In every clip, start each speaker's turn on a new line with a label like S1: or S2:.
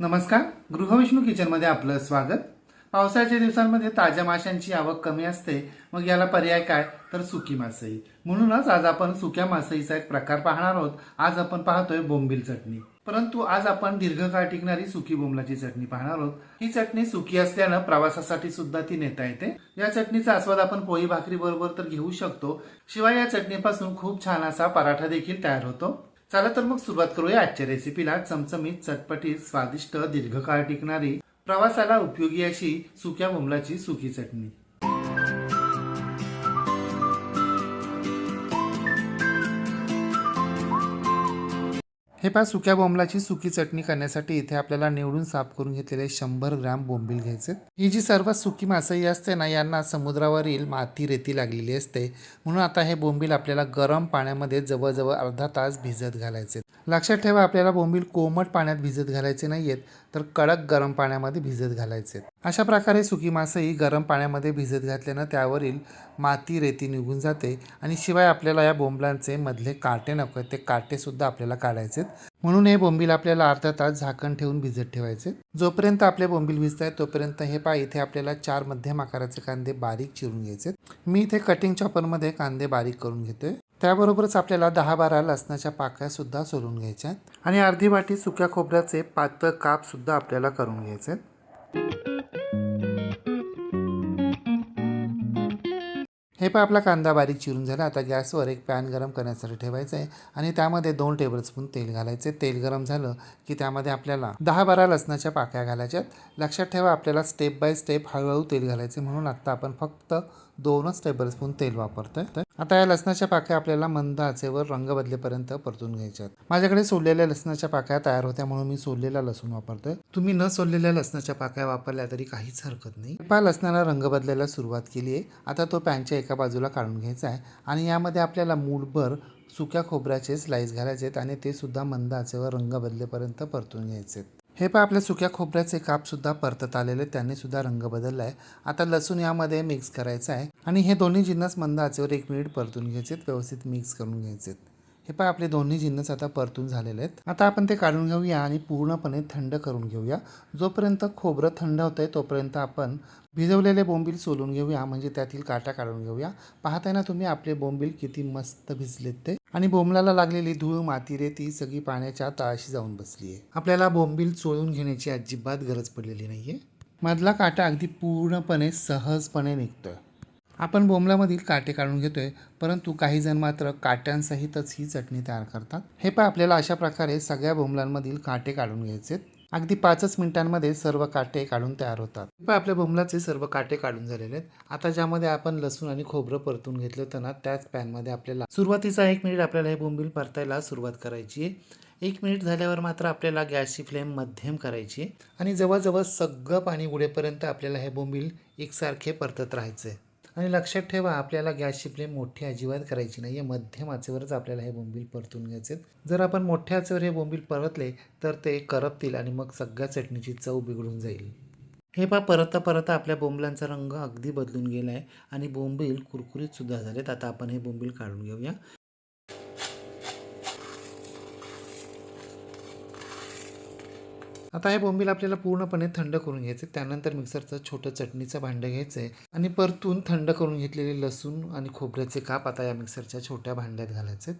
S1: नमस्कार. गृहविष्णू किचनमध्ये आपलं स्वागत. पावसाळ्याच्या दिवसांमध्ये ताज्या माशांची आवक कमी असते. मग याला पर्याय काय? तर सुकी मासळी. म्हणूनच आज आपण सुक्या मासईचा एक प्रकार पाहणार आहोत. आज आपण पाहतोय बोंबील चटणी. परंतु आज आपण दीर्घकाळ टिकणारी सुकी बोंबलाची चटणी पाहणार आहोत. ही चटणी सुकी असल्यानं प्रवासासाठी सुद्धा ती नेता येते. या चटणीचा आस्वाद आपण पोळी भाकरी बरोबर तर घेऊ शकतो. शिवाय या चटणीपासून खूप छान असा पराठा देखील तयार होतो. चला तर मग सुरुवात करूया आजच्या रेसिपीला चमचमीत चटपटीत स्वादिष्ट दीर्घकाळ टिकणारी प्रवासाला उपयोगी अशी सुक्या बोंबलाची सुकी चटणी. हे पहा सुक्या बोंबलाची सुकी चटणी करण्यासाठी इथे आपल्याला निवडून साफ करून घेतलेले शंभर ग्राम बोंबील घ्यायचे. ही जी सर्वात सुकी मासळी असते ना यांना समुद्रावरील माती रेती लागलेली असते. म्हणून आता हे बोंबील आपल्याला गरम पाण्यामध्ये जवळजवळ अर्धा तास भिजत घालायचे. लक्षात ठेवा आपल्याला बोंबील कोमट पाण्यात भिजत घालायचे नाही आहेत तर कडक गरम पाण्यामध्ये भिजत घालायचे अशा प्रकारे सुकी मासई गरम पाण्यामध्ये भिजत घातल्यानं त्यावरील माती रेती निघून जाते आणि शिवाय आपल्याला या बोंबलांचे मधले काटे नको आहेत, ते काटेसुद्धा आपल्याला काढायचे म्हणून हे बोंबील आपल्याला अर्धा तास झाकण ठेवून भिजत ठेवायचे. जोपर्यंत आपले बोंबील भिजत आहेत तोपर्यंत हे पा इथे आपल्याला चार मध्यम आकाराचे कांदे बारीक चिरून घ्यायचे मी इथे कटिंग चॉपरमध्ये कांदे बारीक करून घेतोय. त्याबरोबरच आपल्याला दहा बारा लसणाच्या पाकळ्या सुद्धा सोलून घ्यायच्या आहेत आणि अर्धी वाटी सुक्या खोबऱ्याचे पातळ काप सुद्धा आपल्याला करून घ्यायचे आहेत. हे पण आपला कांदा बारीक चिरून झाला. आता गॅसवर एक पॅन गरम करण्यासाठी ठेवायचं आहे आणि त्यामध्ये दोन टेबलस्पून तेल घालायचे. तेल गरम झालं की त्यामध्ये आपल्याला दहा बारा लसणाच्या पाकळ्या घालायच्यात. लक्षात ठेवा आपल्याला स्टेप बाय स्टेप हळूहळू तेल घालायचे म्हणून आत्ता आपण फक्त दोनच टेबलस्पून तेल वापरतोय. तर आता या लसणाच्या पाकळ्या आपल्याला मंद आचेवर रंग बदलेपर्यंत परतून घ्यायच्या आहेत माझ्याकडे सोललेल्या लसणाच्या पाकळ्या तयार होत्या म्हणून मी सोललेला लसूण वापरतोय. तुम्ही न सोललेल्या लसणाच्या पाकळ्या वापरल्या तरी काहीच हरकत नाही. पा लसणाला रंग बदलायला सुरुवात केली आहे. आता तो पॅनच्या एका बाजूला काढून घ्यायचा आहे आणि यामध्ये आपल्याला मूठभर सुक्या खोबऱ्याचे स्लाईस घालायचे आहेत आणि ते सुद्धा मंद आचेवर रंग बदलेपर्यंत परतून घ्यायचे आहेत. हे पण आपल्या सुक्या खोबऱ्याचे कापसुद्धा परतत आलेले त्यांनी सुद्धा रंग बदलला आहे आता लसूण यामध्ये मिक्स करायचं आहे. आणि हे दोन्ही जिन्नस मंद आचेवर एक मिनिट परतून घ्यायचे व्यवस्थित मिक्स करून घ्यायचेत. हे पाय आपले दोन्ही जिन्नस आता परतून झालेले आहेत. आता आपण ते काढून घेऊया आणि पूर्णपणे थंड करून घेऊया. जोपर्यंत खोबरं थंड होतं आहे तोपर्यंत आपण भिजवलेले बोंबील सोलून घेऊया म्हणजे त्यातील काटा काढून घेऊया. पाहताय ना तुम्ही आपले बोंबील किती मस्त भिजलेत ते. आणि बोंबलाला लागलेली धूळ माती रे ती सगळी पाण्याच्या तळाशी जाऊन बसली आहे आपल्याला बोंबील चोळून घेण्याची अजिबात गरज पडलेली नाहीये. मधला काटा अगदी पूर्णपणे सहजपणे निघतोय. आपण बोंबलामधील काटे काढून घेतोय परंतु काही जण मात्र काट्यांसहितच ही चटणी तयार करतात. हे पण आपल्याला अशा प्रकारे सगळ्या बोंबलांमधील काटे काढून घ्यायचे अगदी पाचच मिनिटांमध्ये सर्व काटे काढून तयार होतात. पण आपल्या बोंबलाचे सर्व काटे काढून झालेले आहेत. आता ज्यामध्ये आपण लसूण आणि खोबरं परतून घेतलं होतं ना त्याच पॅनमध्ये आपल्याला सुरुवातीचा एक मिनिट आपल्याला हे बोंबील परतायला सुरुवात करायची आहे. एक मिनिट झाल्यावर मात्र आपल्याला गॅसची फ्लेम मध्यम करायची आहे. आणि जवळजवळ सगळं पाणी उडेपर्यंत आपल्याला हे बोंबील एकसारखे परतत राहायचं आहे आणि लक्षात ठेवा आपल्याला गॅसची फ्लेम मोठी अजिबात करायची नाही आहे मध्यम आचेवरच आपल्याला हे बोंबील परतून घ्यायचे जर आपण मोठ्या आचेवर हे बोंबील परतले तर ते करपतील आणि मग सगळ्या चटणीची चव बिघडून जाईल. हे पहा परत परत आपल्या बोंबलांचा रंग अगदी बदलून गेला आहे आणि बोंबील कुरकुरीत सुद्धा झालेत. आता आपण हे बोंबील काढून घेऊया. आता हे बोंबील आपल्याला पूर्णपणे थंड करून घ्यायचे. त्यानंतर मिक्सरचं छोटं चटणीचं भांडं घ्यायचं आहे आणि परतून थंड करून घेतलेले लसूण आणि खोबऱ्याचे काप आता या मिक्सरच्या छोट्या भांड्यात घालायचे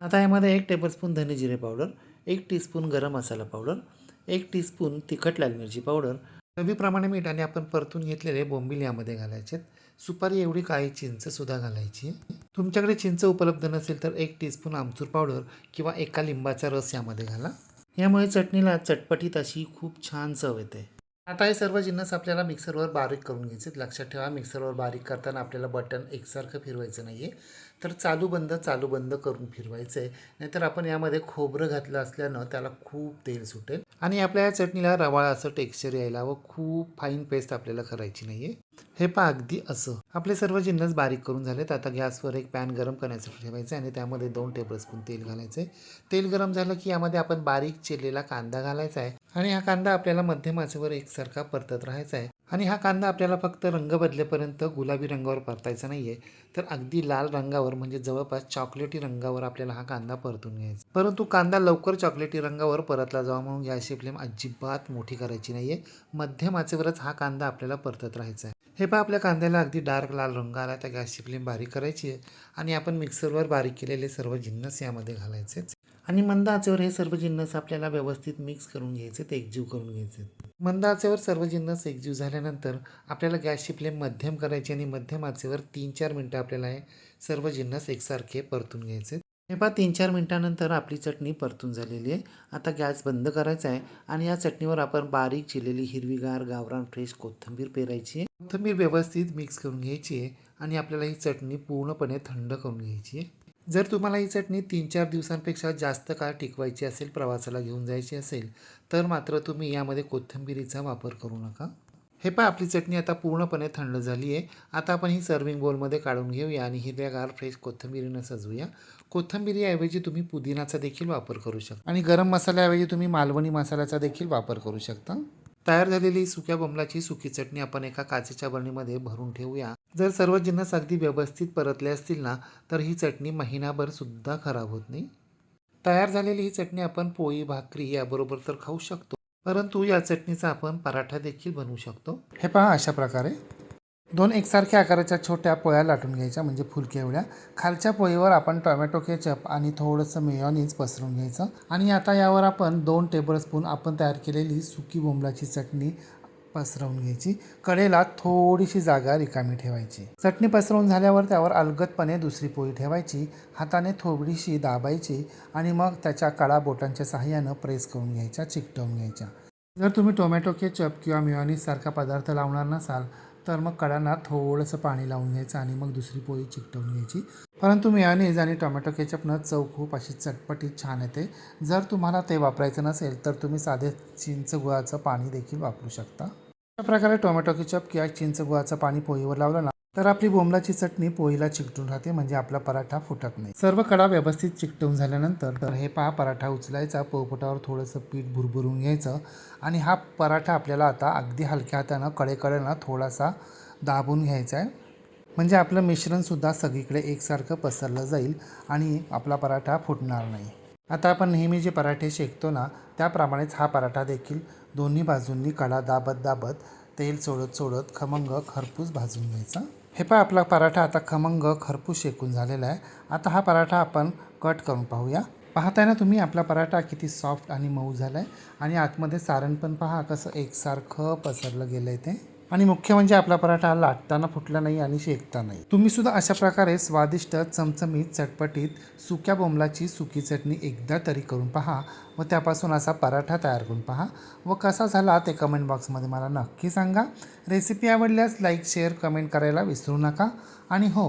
S1: आता यामध्ये एक टेबलस्पून धने जिरे पावडर एक टीस्पून गरम मसाला पावडर एक टीस्पून तिखट लाल मिरची पावडर चवीप्रमाणे मीठ आणि आपण परतून घेतलेले बोंबील यामध्ये घालायचे सुपारी एवढी काही चिंचसुद्धा घालायची. तुमच्याकडे चिंच उपलब्ध नसेल तर एक टीस्पून आमचूर पावडर किंवा एका लिंबाचा रस यामध्ये घाला. यामुळे चटणीला चटपटीत अशी खूप छान चव येते. आता हे सर्व जिन्नस आपल्याला मिक्सरवर बारीक करून घ्यायचे लक्षात ठेवा मिक्सरवर बारीक करताना आपल्याला बटन एकसारखं फिरवायचं नाही आहे तर चालू बंद चालू बंद करून फिरवायचं आहे नाहीतर आपण यामध्ये खोबरं घातलं असल्यानं त्याला खूप तेल सुटेल. आणि आपल्या या चटणीला रवाळा असं टेक्स्चर यायला व खूप फाईन पेस्ट आपल्याला करायची नाही आहे हे पहा अगदी असं. आपले सर्व जिन्नस बारीक करून झालेत. आता गॅसवर एक पॅन गरम करण्यासाठी ठेवायचं आणि त्यामध्ये दोन टेबलस्पून तेल घालायचं आहे तेल गरम झालं की यामध्ये आपण बारीक चिरलेला कांदा घालायचा आहे आणि हा कांदा आपल्याला मध्यम आचेवर एकसारखा परतत राहायचा आहे. आणि हा कांदा आपल्याला फक्त रंग बदलेपर्यंत गुलाबी रंगावर परतायचा नाही आहे तर अगदी लाल रंगावर म्हणजे जवळपास चॉकलेटी रंगावर आपल्याला हा कांदा परतून घ्यायचा परंतु कांदा लवकर चॉकलेटी रंगावर परतला जावा म्हणून गॅसची फ्लेम अजिबात मोठी करायची नाही आहे मध्यम आचेवरच हा कांदा आपल्याला परतत राहायचा आहे. हे पहा आपल्या कांद्याला अगदी डार्क लाल रंग आला त्या गॅसची फ्लेम बारीक करायची आहे. आणि आपण मिक्सरवर बारीक केलेले सर्व जिन्नस यामध्ये घालायचे आणि मंद आचेवर हे सर्व जिन्नस आपल्याला व्यवस्थित मिक्स करून घ्यायचे ते एकजीव करून घ्यायचे मंद आचेवर सर्व जिन्नस एकजीव झाल्यानंतर आपल्याला गॅसची फ्लेम मध्यम करायची आणि मध्यम आचेवर तीन चार मिनटं आपल्याला हे सर्व जिन्नस एकसारखे परतून घ्यायचे हे पहा तीन चार मिनटानंतर आपली चटणी परतून झालेली आहे. आता गॅस बंद करायचा आहे आणि या चटणीवर आपण बारीक चिरलेली हिरवीगार गावरान फ्रेश कोथिंबीर पेरायची आहे. कोथिंबीर व्यवस्थित मिक्स करून घ्यायची आहे आणि आपल्याला ही चटणी पूर्णपणे थंड करून घ्यायची आहे. जर तुम्हाला ही चटणी तीन चार दिवसांपेक्षा जास्त काळ टिकवायची असेल प्रवासाला घेऊन जायची असेल तर मात्र तुम्ही यामध्ये कोथिंबीरीचा वापर करू नका. हे पहा आपली चटणी आता पूर्णपणे थंड झाली आहे. आता आपण ही सर्विंग बोलमध्ये काढून घेऊया आणि हिरव्यागार फ्रेश कोथिंबिरीनं सजवूया. कोथिंबिरीऐवजी तुम्ही पुदिनाचा देखील वापर करू शकता. आणि गरम मसाल्याऐवजी तुम्ही मालवणी मसाल्याचा देखील वापर करू शकता. तयार झालेली सुक्या बमलाची सुकी चटणी आपण एका काचेच्या बरणीमध्ये भरून ठेवूया. जर सर्व जिन्नस अगदी व्यवस्थित परतले असतील ना तर ही चटणी महिनाभर सुद्धा खराब होत नाही. तयार झालेली ही चटणी आपण पोळी भाकरी याबरोबर तर खाऊ शकतो. परंतु या चटणीचा आपण पराठा देखील बनवू शकतो. हे पहा अशा प्रकारे. दोन एकसारख्या आकाराच्या छोट्या पोळ्या लाटून घ्यायच्या म्हणजे फुलके एवढ्या. खालच्या पोळीवर आपण टोमॅटो केचप आणि थोडंसं मेयॉनीज पसरून घ्यायचं. आणि आता यावर आपण दोन टेबलस्पून आपण तयार केलेली सुकी बोंबलाची चटणी पसरवून घ्यायची. कडेला थोडीशी जागा रिकामी ठेवायची. चटणी पसरवून झाल्यावर त्यावर अलगदपणे दुसरी पोळी ठेवायची. हाताने थोडीशी दाबायची आणि मग त्याच्या कडा बोटांच्या सहाय्यानं प्रेस करून घ्यायच्या चिकटवून घ्यायच्या. जर तुम्ही टोमॅटो केचप किंवा मेयोनीज सारखा पदार्थ लावणार नसाल तर मग कडांना थोडंसं पाणी लावून घ्यायचं आणि मग दुसरी पोळी चिकटवून घ्यायची. परंतु मेयोनीज आणि टोमॅटो केचपनं चव खूप अशी चटपटीत छान येते. जर तुम्हाला ते वापरायचं नसेल तर तुम्ही साधे चिंच गुळाचं पाणी देखील वापरू शकता. अशा प्रकारे टोमॅटो केचप किंवा चिंच गुळाचं पाणी पोळीवर लावलं ना तर आपली बोंबलाची चटणी पोळीला चिकटून राहते म्हणजे आपला पराठा फुटत नाही. सर्व कडा व्यवस्थित चिकटून झाल्यानंतर तर हे पहा पराठा उचलायचा पोळपोटावर थोडंसं पीठ भुरभुरून घ्यायचं आणि हा पराठा आपल्याला आता अगदी हलक्या हातानं कडेकडेनं थोडासा दाबून घ्यायचा आहे. म्हणजे आपलं मिश्रणसुद्धा सगळीकडे एकसारखं पसरलं जाईल आणि आपला पराठा फुटणार नाही. आता आपण नेहमी जे पराठे शेकतो ना त्याप्रमाणेच हा पराठा देखील दोन्ही बाजूंनी कडा दाबत दाबत तेल सोडत सोडत खमंग खरपूस भाजून घ्यायचा. हे पहा आपला पराठा आता खमंग खरपूस शेकून झालेला आहे. आता हा पराठा आपण कट करून पाहूया. पाहताय ना तुम्ही आपला पराठा किती सॉफ्ट आणि मऊ झाला आहे आणि आतमध्ये सारण पण पहा कसं एकसारखं पसरलं गेलं आहे ते. आणि मुख्य म्हणजे आपला पराठा लाटताना फुटला नाही आणि शेकता नाही. तुम्ही सुद्धा अशा प्रकारे स्वादिष्ट चमचमीत चटपटीत सुक्या बोंबलाची सुकी चटणी एकदा तरी करून पहा व त्यापासून असा पराठा तयार करून पहा व कसा झाला ते कमेंट बॉक्समध्ये मला नक्की सांगा. रेसिपी आवडल्यास लाईक शेअर कमेंट करायला विसरू नका. आणि हो